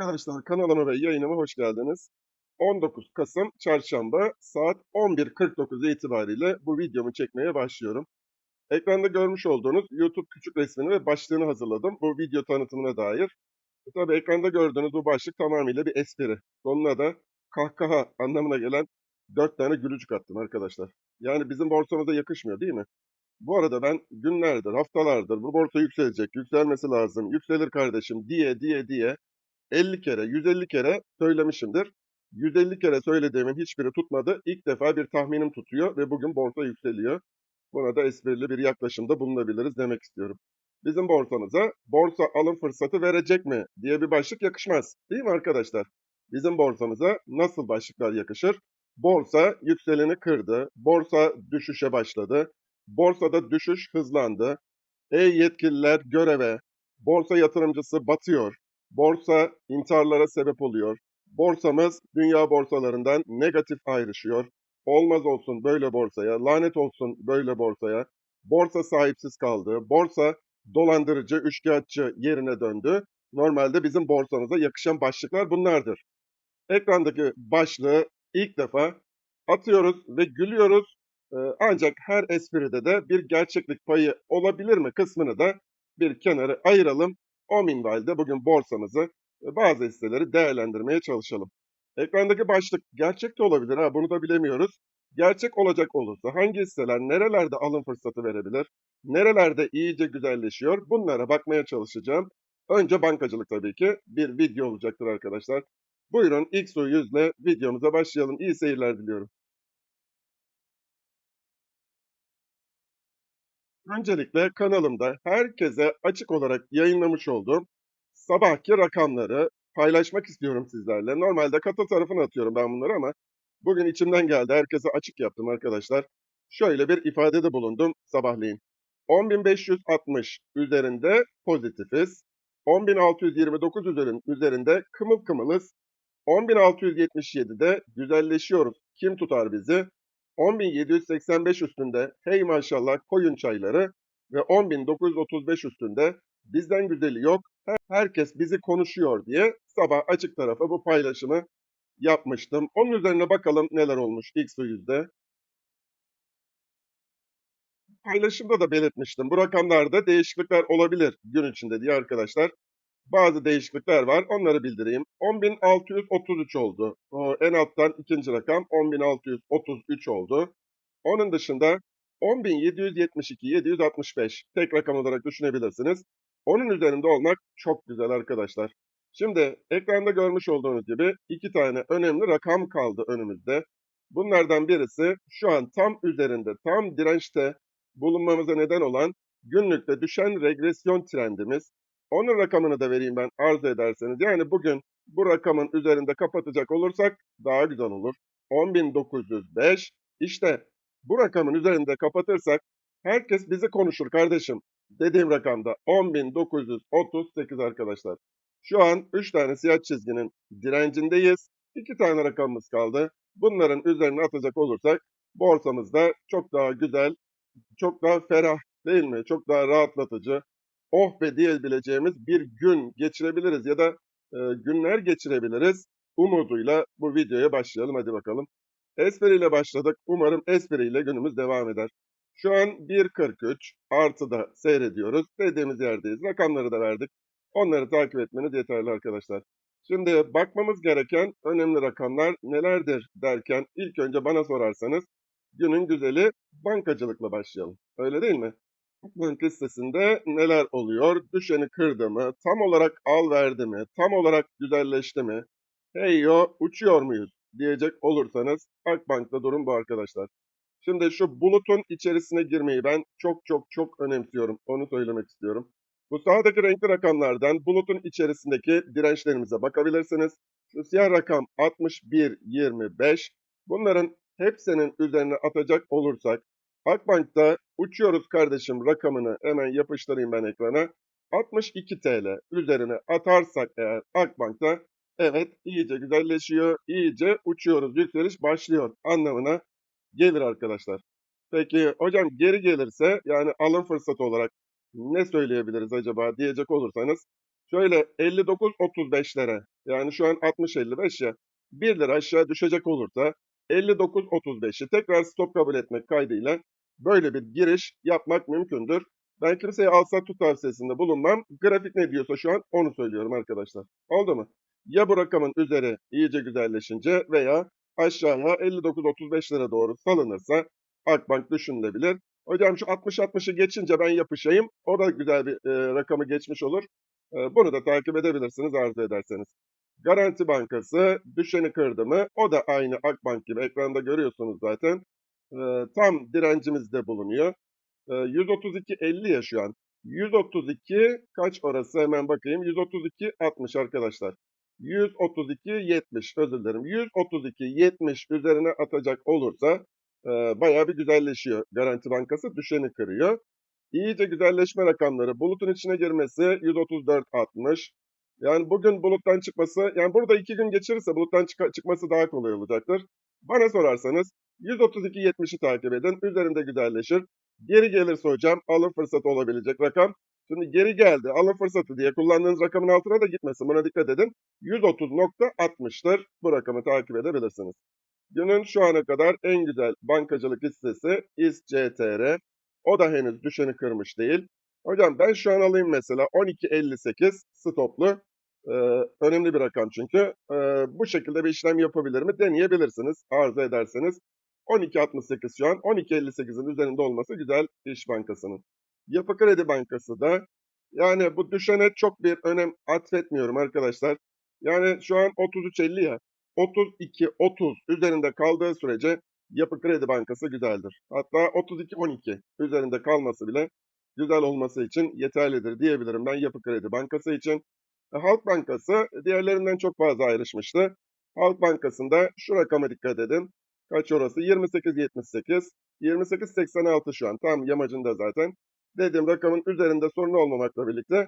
Arkadaşlar kanalıma ve yayınıma hoş geldiniz. 19 Kasım Çarşamba saat 11.49 itibariyle bu videomu çekmeye başlıyorum. Ekranda görmüş olduğunuz YouTube küçük resmini ve başlığını hazırladım bu video tanıtımına dair. E tabi ekranda gördüğünüz bu başlık tamamıyla bir espri. Sonuna da kahkaha anlamına gelen 4 tane gülücük attım arkadaşlar. Yani bizim borsamıza yakışmıyor değil mi? Bu arada ben günlerdir, haftalardır bu borsa yükselecek, yükselmesi lazım, yükselir kardeşim diye diye diye 50 kere, 150 kere söylemişimdir. 150 kere söylediğimin hiçbiri tutmadı. İlk defa bir tahminim tutuyor ve bugün borsa yükseliyor. Buna da esprili bir yaklaşımda bulunabiliriz demek istiyorum. Bizim borsamıza borsa alım fırsatı verecek mi diye bir başlık yakışmaz. Değil mi arkadaşlar? Bizim borsamıza nasıl başlıklar yakışır? Borsa yükseleni kırdı. Borsa düşüşe başladı. Borsada düşüş hızlandı. Ey yetkililer göreve. Borsa yatırımcısı batıyor. Borsa intiharlara sebep oluyor. Borsamız dünya borsalarından negatif ayrışıyor. Olmaz olsun böyle borsaya, lanet olsun böyle borsaya. Borsa sahipsiz kaldı. Borsa dolandırıcı, üçkağıtçı yerine döndü. Normalde bizim borsamıza yakışan başlıklar bunlardır. Ekrandaki başlığı ilk defa atıyoruz ve gülüyoruz. Ee, ancak her espride de bir gerçeklik payı olabilir mi kısmını da bir kenara ayıralım. O minvalde bugün borsamızı ve bazı hisseleri değerlendirmeye çalışalım. Ekrandaki başlık gerçek de olabilir ha bunu da bilemiyoruz. Gerçek olacak olursa hangi hisseler nerelerde alım fırsatı verebilir? Nerelerde iyice güzelleşiyor? Bunlara bakmaya çalışacağım. Önce bankacılık tabii ki bir video olacaktır arkadaşlar. Buyurun ilk soru yüzle videomuza başlayalım. İyi seyirler diliyorum. Öncelikle kanalımda herkese açık olarak yayınlamış olduğum sabahki rakamları paylaşmak istiyorum sizlerle. Normalde kata tarafına atıyorum ben bunları ama bugün içimden geldi. Herkese açık yaptım arkadaşlar. Şöyle bir ifadede bulundum sabahleyin. 10.560 üzerinde pozitifiz. 10.629 üzerinde kımıl kımılız. 10.677'de güzelleşiyoruz. Kim tutar bizi? 10.785 üstünde hey maşallah koyun çayları ve 10.935 üstünde bizden güzeli yok. Herkes bizi konuşuyor diye sabah açık tarafa bu paylaşımı yapmıştım. Onun üzerine bakalım neler olmuş X yüzde. Paylaşımda da belirtmiştim. Bu rakamlarda değişiklikler olabilir gün içinde diye arkadaşlar. Bazı değişiklikler var. Onları bildireyim. 10.633 oldu. O en alttan ikinci rakam 10.633 oldu. Onun dışında 10.772, 765 tek rakam olarak düşünebilirsiniz. Onun üzerinde olmak çok güzel arkadaşlar. Şimdi ekranda görmüş olduğunuz gibi iki tane önemli rakam kaldı önümüzde. Bunlardan birisi şu an tam üzerinde, tam dirençte bulunmamıza neden olan günlükte düşen regresyon trendimiz. Onun rakamını da vereyim ben arzu ederseniz. Yani bugün bu rakamın üzerinde kapatacak olursak daha güzel olur. 10.905. İşte bu rakamın üzerinde kapatırsak herkes bizi konuşur kardeşim. Dediğim rakamda 10.938 arkadaşlar. Şu an 3 tane siyah çizginin direncindeyiz. 2 tane rakamımız kaldı. Bunların üzerine atacak olursak borsamızda çok daha güzel, çok daha ferah değil mi? Çok daha rahatlatıcı, oh be diyebileceğimiz bir gün geçirebiliriz ya da e, günler geçirebiliriz. Umuduyla bu videoya başlayalım hadi bakalım. Espriyle başladık. Umarım espriyle günümüz devam eder. Şu an 1.43 artıda seyrediyoruz. Dediğimiz yerdeyiz. Rakamları da verdik. Onları takip etmeniz yeterli arkadaşlar. Şimdi bakmamız gereken önemli rakamlar nelerdir derken ilk önce bana sorarsanız günün güzeli bankacılıkla başlayalım. Öyle değil mi? Akbank listesinde neler oluyor? Düşeni kırdı mı? Tam olarak al verdi mi? Tam olarak güzelleşti mi? Hey yo uçuyor muyuz? diyecek olursanız Akbank'ta durum bu arkadaşlar. Şimdi şu bulutun içerisine girmeyi ben çok çok çok önemsiyorum. Onu söylemek istiyorum. Bu sağdaki renkli rakamlardan bulutun içerisindeki dirençlerimize bakabilirsiniz. Şu siyah rakam 61.25. Bunların hepsinin üzerine atacak olursak Akbank'ta uçuyoruz kardeşim rakamını hemen yapıştırayım ben ekrana. 62 TL üzerine atarsak eğer Akbank'ta evet iyice güzelleşiyor, iyice uçuyoruz, yükseliş başlıyor anlamına gelir arkadaşlar. Peki hocam geri gelirse yani alım fırsatı olarak ne söyleyebiliriz acaba diyecek olursanız Şöyle 59-35'lere yani şu an 60-55 ya 1 lira aşağı düşecek olursa 59-35'i tekrar stop kabul etmek kaydıyla böyle bir giriş yapmak mümkündür. Ben kimseye alsa tut tavsiyesinde bulunmam. Grafik ne diyorsa şu an onu söylüyorum arkadaşlar. Oldu mu? Ya bu rakamın üzeri iyice güzelleşince veya aşağıya 59-35'lere doğru salınırsa Akbank düşünülebilir. Hocam şu 60-60'ı geçince ben yapışayım. O da güzel bir e, rakamı geçmiş olur. E, bunu da takip edebilirsiniz arzu ederseniz. Garanti Bankası düşeni kırdı mı? O da aynı Akbank gibi ekranda görüyorsunuz zaten. Tam direncimizde bulunuyor. E, 132.50 ya şu an. 132 kaç orası hemen bakayım. 132 60 arkadaşlar. 132 70 özür dilerim. 132 70 üzerine atacak olursa e, bayağı bir güzelleşiyor. Garanti Bankası düşeni kırıyor. İyice güzelleşme rakamları bulutun içine girmesi 134.60. Yani bugün buluttan çıkması, yani burada iki gün geçirirse buluttan çık- çıkması daha kolay olacaktır. Bana sorarsanız 132.70'i takip edin. Üzerinde güzelleşir. Geri gelirse hocam alım fırsatı olabilecek rakam. Şimdi geri geldi alım fırsatı diye kullandığınız rakamın altına da gitmesin. Buna dikkat edin. 130.60'tır. Bu rakamı takip edebilirsiniz. Günün şu ana kadar en güzel bankacılık hissesi İSCTR. O da henüz düşeni kırmış değil. Hocam ben şu an alayım mesela 12.58 stoplu. Ee, önemli bir rakam çünkü. Ee, bu şekilde bir işlem yapabilir mi? Deneyebilirsiniz arzu ederseniz. 12.68 şu an. 12.58'in üzerinde olması güzel İş Bankası'nın. Yapı Kredi Bankası da yani bu düşene çok bir önem atfetmiyorum arkadaşlar. Yani şu an 33.50 ya. 32-30 üzerinde kaldığı sürece Yapı Kredi Bankası güzeldir. Hatta 32-12 üzerinde kalması bile güzel olması için yeterlidir diyebilirim ben Yapı Kredi Bankası için. E, Halk Bankası diğerlerinden çok fazla ayrışmıştı. Halk Bankası'nda şu rakama dikkat edin. Kaç orası? 28.78. 28.86 şu an. Tam yamacında zaten. Dediğim rakamın üzerinde sorun olmamakla birlikte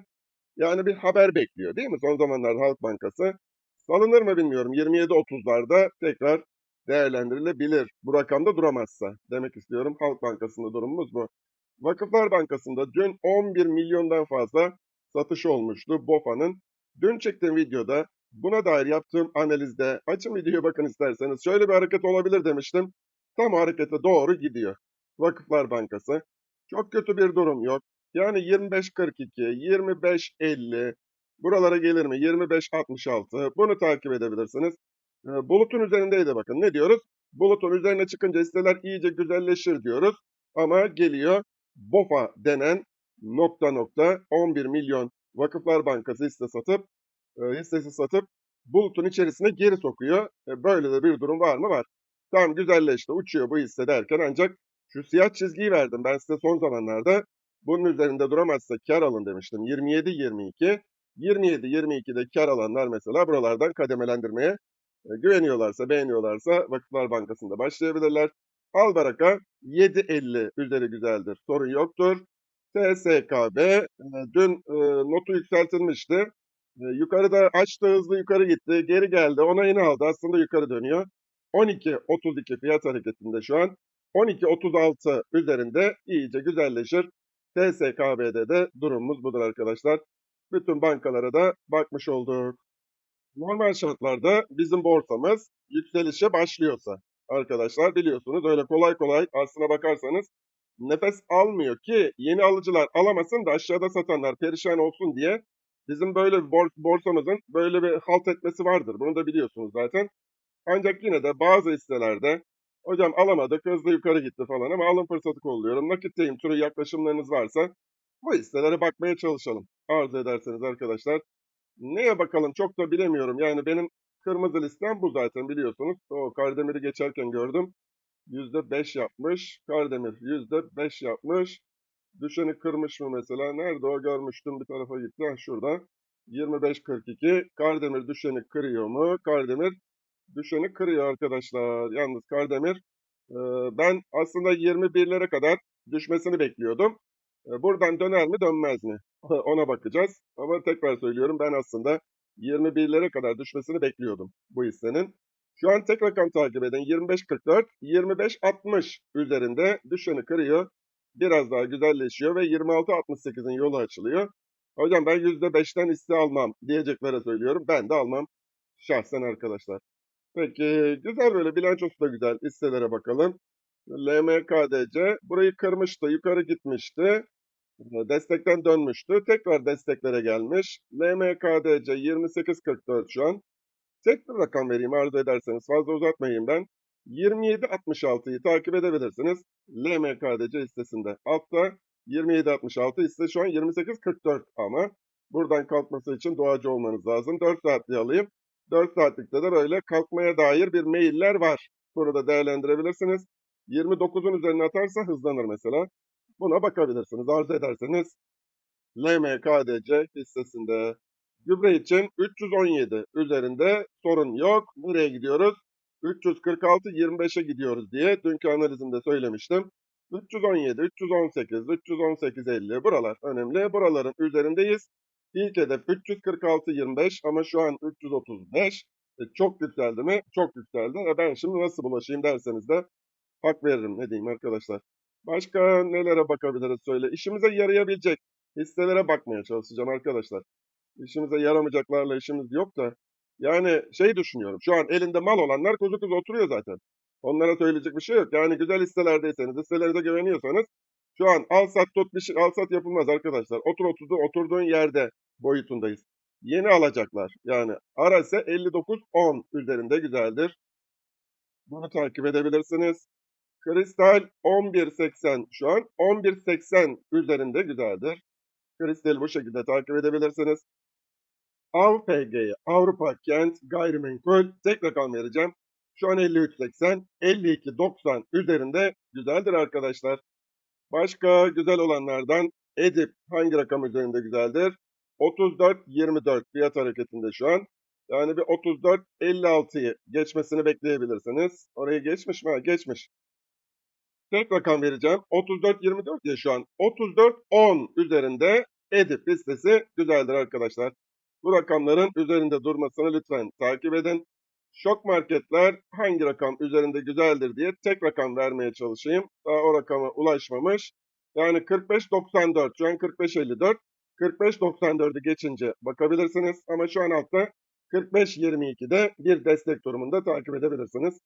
yani bir haber bekliyor değil mi? Son zamanlarda Halk Bankası. Salınır mı bilmiyorum. 27.30'larda tekrar değerlendirilebilir. Bu rakamda duramazsa. Demek istiyorum Halk Bankası'nda durumumuz bu. Vakıflar Bankası'nda dün 11 milyondan fazla satış olmuştu BOFA'nın. Dün çektiğim videoda buna dair yaptığım analizde açın videoya bakın isterseniz şöyle bir hareket olabilir demiştim. Tam harekete doğru gidiyor. Vakıflar Bankası. Çok kötü bir durum yok. Yani 25.42, 25.50 buralara gelir mi? 25.66 bunu takip edebilirsiniz. Ee, Bulutun üzerindeydi bakın. Ne diyoruz? Bulutun üzerine çıkınca hisseler iyice güzelleşir diyoruz. Ama geliyor BOFA denen nokta nokta 11 milyon Vakıflar Bankası hisse satıp hissesi satıp bulutun içerisine geri sokuyor. E, böyle de bir durum var mı? Var. Tam güzelleşti, uçuyor bu hisse derken ancak şu siyah çizgiyi verdim. Ben size son zamanlarda bunun üzerinde duramazsa kar alın demiştim. 27-22. 27-22'de kar alanlar mesela buralardan kademelendirmeye e, güveniyorlarsa, beğeniyorlarsa Vakıflar Bankası'nda başlayabilirler. Albaraka 7.50 üzeri güzeldir. Sorun yoktur. TSKB e, dün e, notu yükseltilmişti. E, yukarıda açtı hızlı yukarı gitti. Geri geldi. Onayını aldı. Aslında yukarı dönüyor. 12.32 fiyat hareketinde şu an. 12.36 üzerinde iyice güzelleşir. TSKB'de de durumumuz budur arkadaşlar. Bütün bankalara da bakmış olduk. Normal şartlarda bizim borsamız yükselişe başlıyorsa arkadaşlar biliyorsunuz öyle kolay kolay aslına bakarsanız nefes almıyor ki yeni alıcılar alamasın da aşağıda satanlar perişan olsun diye bizim böyle bir bor- borsamızın böyle bir halt etmesi vardır. Bunu da biliyorsunuz zaten. Ancak yine de bazı hisselerde hocam alamadık hızlı yukarı gitti falan ama alım fırsatı kolluyorum. Nakitteyim türü yaklaşımlarınız varsa bu hisselere bakmaya çalışalım. Arzu ederseniz arkadaşlar. Neye bakalım çok da bilemiyorum. Yani benim kırmızı listem bu zaten biliyorsunuz. O Kardemir'i geçerken gördüm. %5 yapmış. Kardemir %5 yapmış. Düşeni kırmış mı mesela? Nerede o görmüştüm bir tarafa gitti. Ha, şurada. 25.42. Kardemir düşeni kırıyor mu? Kardemir düşeni kırıyor arkadaşlar. Yalnız Kardemir ben aslında 21'lere kadar düşmesini bekliyordum. Buradan döner mi dönmez mi? Ona bakacağız. Ama tekrar söylüyorum ben aslında 21'lere kadar düşmesini bekliyordum bu hissenin. Şu an tek rakam takip eden 25.44, 25.60 üzerinde düşeni kırıyor. Biraz daha güzelleşiyor ve 26.68'in yolu açılıyor. Hocam ben %5'ten hisse almam diyeceklere söylüyorum. Ben de almam şahsen arkadaşlar. Peki güzel böyle bilançosu da güzel. Hisselere bakalım. LMKDC burayı kırmıştı. Yukarı gitmişti. Destekten dönmüştü. Tekrar desteklere gelmiş. LMKDC 28.44 şu an. Tek bir rakam vereyim arzu ederseniz. Fazla uzatmayayım ben. 27.66'yı takip edebilirsiniz. LMKDC hissesinde. Altta 27.66 hisse şu an 28.44 ama buradan kalkması için doğacı olmanız lazım. 4 saatli alayım. 4 saatlikte de böyle kalkmaya dair bir mailler var. Bunu da değerlendirebilirsiniz. 29'un üzerine atarsa hızlanır mesela. Buna bakabilirsiniz. Arzu ederseniz LMKDC hissesinde. Gübre için 317 üzerinde sorun yok. Nereye gidiyoruz? 346 25'e gidiyoruz diye dünkü analizimde söylemiştim. 317, 318, 318, 50 buralar önemli. Buraların üzerindeyiz. İlk hedef 346, 25 ama şu an 335. E, çok yükseldi mi? Çok yükseldi. E ben şimdi nasıl bulaşayım derseniz de hak veririm. Ne diyeyim arkadaşlar. Başka nelere bakabiliriz söyle. İşimize yarayabilecek hisselere bakmaya çalışacağım arkadaşlar. İşimize yaramayacaklarla işimiz yok da. Yani şey düşünüyorum. Şu an elinde mal olanlar kuzu kuzu oturuyor zaten. Onlara söyleyecek bir şey yok. Yani güzel hisselerdeyseniz, hisselerinize güveniyorsanız şu an al sat tut bir şey al sat yapılmaz arkadaşlar. Otur oturdu oturduğun yerde boyutundayız. Yeni alacaklar. Yani ara ise 59.10 üzerinde güzeldir. Bunu takip edebilirsiniz. Kristal 11.80 şu an. 11.80 üzerinde güzeldir. Kristal bu şekilde takip edebilirsiniz. AVPG'ye Avrupa Kent Gayrimenkul tek rakam vereceğim. Şu an 53.80, 52.90 üzerinde güzeldir arkadaşlar. Başka güzel olanlardan Edip hangi rakam üzerinde güzeldir? 34.24 fiyat hareketinde şu an. Yani bir 34.56'yı geçmesini bekleyebilirsiniz. Orayı geçmiş mi? Geçmiş. Tek rakam vereceğim. 34.24 ya şu an. 34.10 üzerinde Edip listesi güzeldir arkadaşlar. Bu rakamların üzerinde durmasını lütfen takip edin. Şok marketler hangi rakam üzerinde güzeldir diye tek rakam vermeye çalışayım. Daha o rakama ulaşmamış. Yani 45.94 şu an 45.54. 45.94'ü geçince bakabilirsiniz. Ama şu an altta 45.22'de bir destek durumunda takip edebilirsiniz.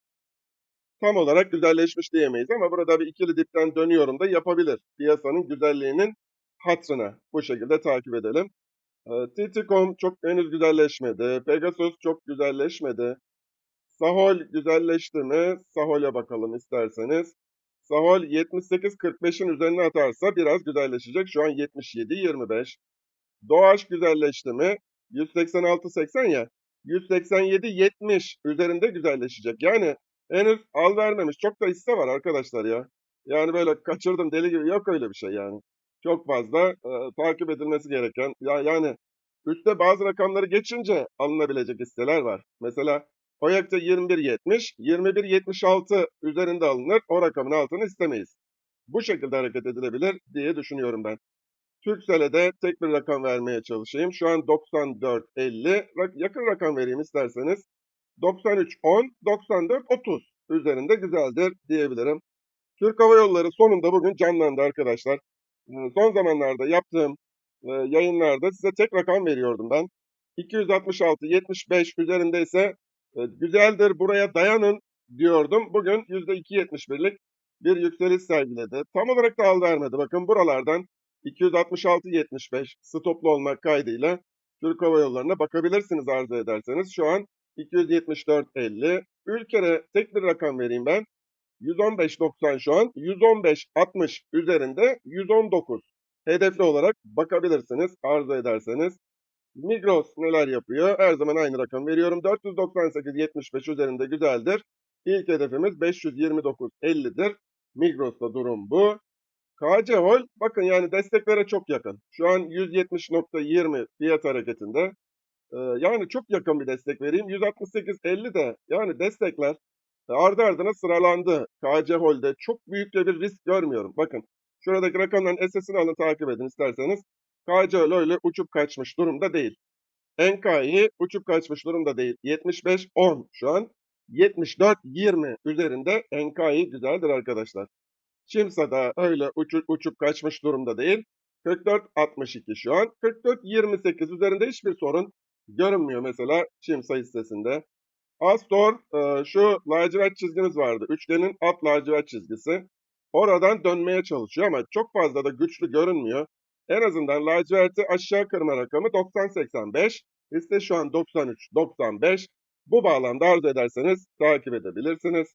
Tam olarak güzelleşmiş diyemeyiz ama burada bir ikili dipten dönüyorum da yapabilir. Piyasanın güzelliğinin hatrına bu şekilde takip edelim. TT.com çok henüz güzelleşmedi. Pegasus çok güzelleşmedi. Sahol güzelleşti mi? Sahol'e bakalım isterseniz. Sahol 78.45'in üzerine atarsa biraz güzelleşecek. Şu an 77.25. Doğaç güzelleşti mi? 186.80 ya. 187.70 üzerinde güzelleşecek. Yani henüz al vermemiş. Çok da hisse var arkadaşlar ya. Yani böyle kaçırdım deli gibi yok öyle bir şey yani. Çok fazla e, takip edilmesi gereken ya yani üstte bazı rakamları geçince alınabilecek hisseler var. Mesela Oyak'ta 21.70, 21.76 üzerinde alınır. O rakamın altını istemeyiz. Bu şekilde hareket edilebilir diye düşünüyorum ben. Türksel'e de tek bir rakam vermeye çalışayım. Şu an 94.50. Yakın rakam vereyim isterseniz. 93.10, 94.30 üzerinde güzeldir diyebilirim. Türk Hava Yolları sonunda bugün canlandı arkadaşlar. Son zamanlarda yaptığım yayınlarda size tek rakam veriyordum ben. 266, 75 üzerinde ise güzeldir buraya dayanın diyordum. Bugün %2.71'lik bir yükseliş sergiledi. Tam olarak da al vermedi. Bakın buralardan 266.75 stoplu olmak kaydıyla Türk Hava Yolları'na bakabilirsiniz arzu ederseniz. Şu an 274.50. Ülkere tek bir rakam vereyim ben. 115.90 şu an. 115.60 üzerinde 119. Hedefli olarak bakabilirsiniz arzu ederseniz. Migros neler yapıyor? Her zaman aynı rakam veriyorum. 498.75 üzerinde güzeldir. İlk hedefimiz 529.50'dir. Migros'ta durum bu. KC Hol bakın yani desteklere çok yakın. Şu an 170.20 fiyat hareketinde. Ee, yani çok yakın bir destek vereyim. 168.50 de yani destekler ardı ardına sıralandı. KC Hol'de çok büyük bir risk görmüyorum. Bakın şuradaki rakamların SS'ini alın takip edin isterseniz. KC Hol öyle uçup kaçmış durumda değil. NK'yi uçup kaçmış durumda değil. 75-10 şu an. 74-20 üzerinde NK'yi güzeldir arkadaşlar. Çimsa da öyle uçup, uçup kaçmış durumda değil. 44.62 şu an. 44.28 üzerinde hiçbir sorun görünmüyor mesela çim sayı sitesinde. Astor e, şu lacivert çizgimiz vardı. Üçgenin alt lacivert çizgisi. Oradan dönmeye çalışıyor ama çok fazla da güçlü görünmüyor. En azından laciverti aşağı kırma rakamı 90-85. Liste şu an 93-95. Bu bağlamda arzu ederseniz takip edebilirsiniz.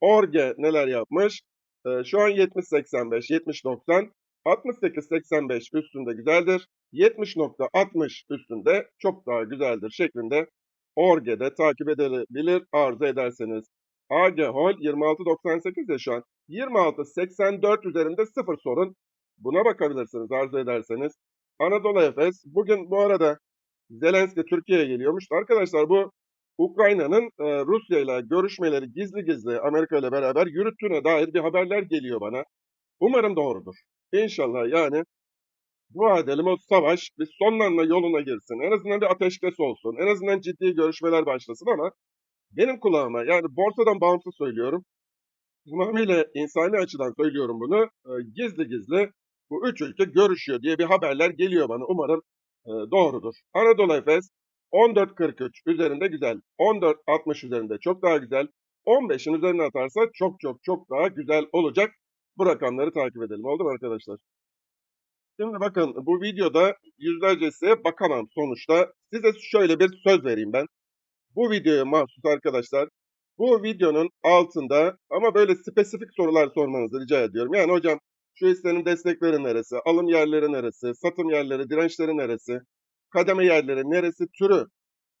Orge neler yapmış? Ee, şu an 70-85, 70-90, 68-85 üstünde güzeldir. 70.60 üstünde çok daha güzeldir şeklinde Orge'de takip edilebilir arzu ederseniz. AG Hol 26.98 ya şu an. 26.84 üzerinde sıfır sorun. Buna bakabilirsiniz arzu ederseniz. Anadolu Efes bugün bu arada Zelenski Türkiye'ye geliyormuş. Arkadaşlar bu Ukrayna'nın e, Rusya ile görüşmeleri gizli gizli Amerika ile beraber yürüttüğüne dair bir haberler geliyor bana. Umarım doğrudur. İnşallah yani dua edelim o savaş bir sonlanma yoluna girsin. En azından bir ateşkes olsun. En azından ciddi görüşmeler başlasın ama benim kulağıma yani borsadan bağımsız söylüyorum. Tamamıyla insani açıdan söylüyorum bunu. e, gizli gizli bu üç ülke görüşüyor diye bir haberler geliyor bana. Umarım e, doğrudur. Anadolu Efes 14.43 üzerinde güzel. 14.60 üzerinde çok daha güzel. 15'in üzerine atarsa çok çok çok daha güzel olacak. Bu rakamları takip edelim. Oldu mu arkadaşlar? Şimdi bakın bu videoda yüzlerce size bakamam sonuçta. Size şöyle bir söz vereyim ben. Bu videoya mahsus arkadaşlar. Bu videonun altında ama böyle spesifik sorular sormanızı rica ediyorum. Yani hocam şu hissenin destekleri neresi, alım yerleri neresi, satım yerleri, dirençleri neresi, kademe yerleri neresi türü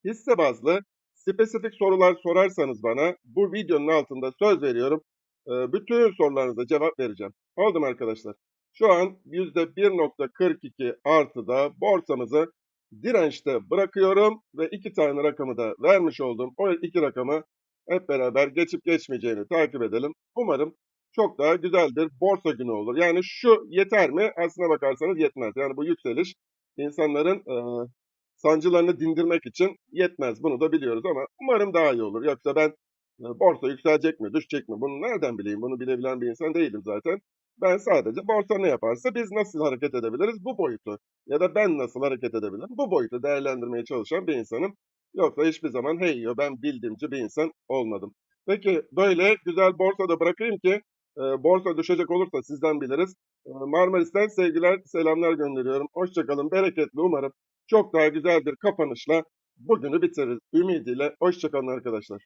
hisse bazlı spesifik sorular sorarsanız bana bu videonun altında söz veriyorum. e, Bütün sorularınıza cevap vereceğim. Oldu mu arkadaşlar? Şu an %1.42 artıda borsamızı dirençte bırakıyorum ve iki tane rakamı da vermiş oldum. O iki rakamı hep beraber geçip geçmeyeceğini takip edelim. Umarım çok daha güzel bir borsa günü olur. Yani şu yeter mi? Aslına bakarsanız yetmez. Yani bu yükseliş insanların e, sancılarını dindirmek için yetmez. Bunu da biliyoruz ama umarım daha iyi olur. Yoksa ben e, borsa yükselecek mi, düşecek mi? Bunu nereden bileyim? Bunu bilebilen bir insan değilim zaten. Ben sadece borsa ne yaparsa biz nasıl hareket edebiliriz bu boyutu ya da ben nasıl hareket edebilirim bu boyutu değerlendirmeye çalışan bir insanım. Yoksa hiçbir zaman hey yo ben bildiğimci bir insan olmadım. Peki böyle güzel borsada bırakayım ki e, borsa düşecek olursa sizden biliriz. E, Marmaris'ten sevgiler, selamlar gönderiyorum. Hoşçakalın, bereketli umarım. Çok daha güzel bir kapanışla bugünü bitiririz. Ümidiyle hoşçakalın arkadaşlar.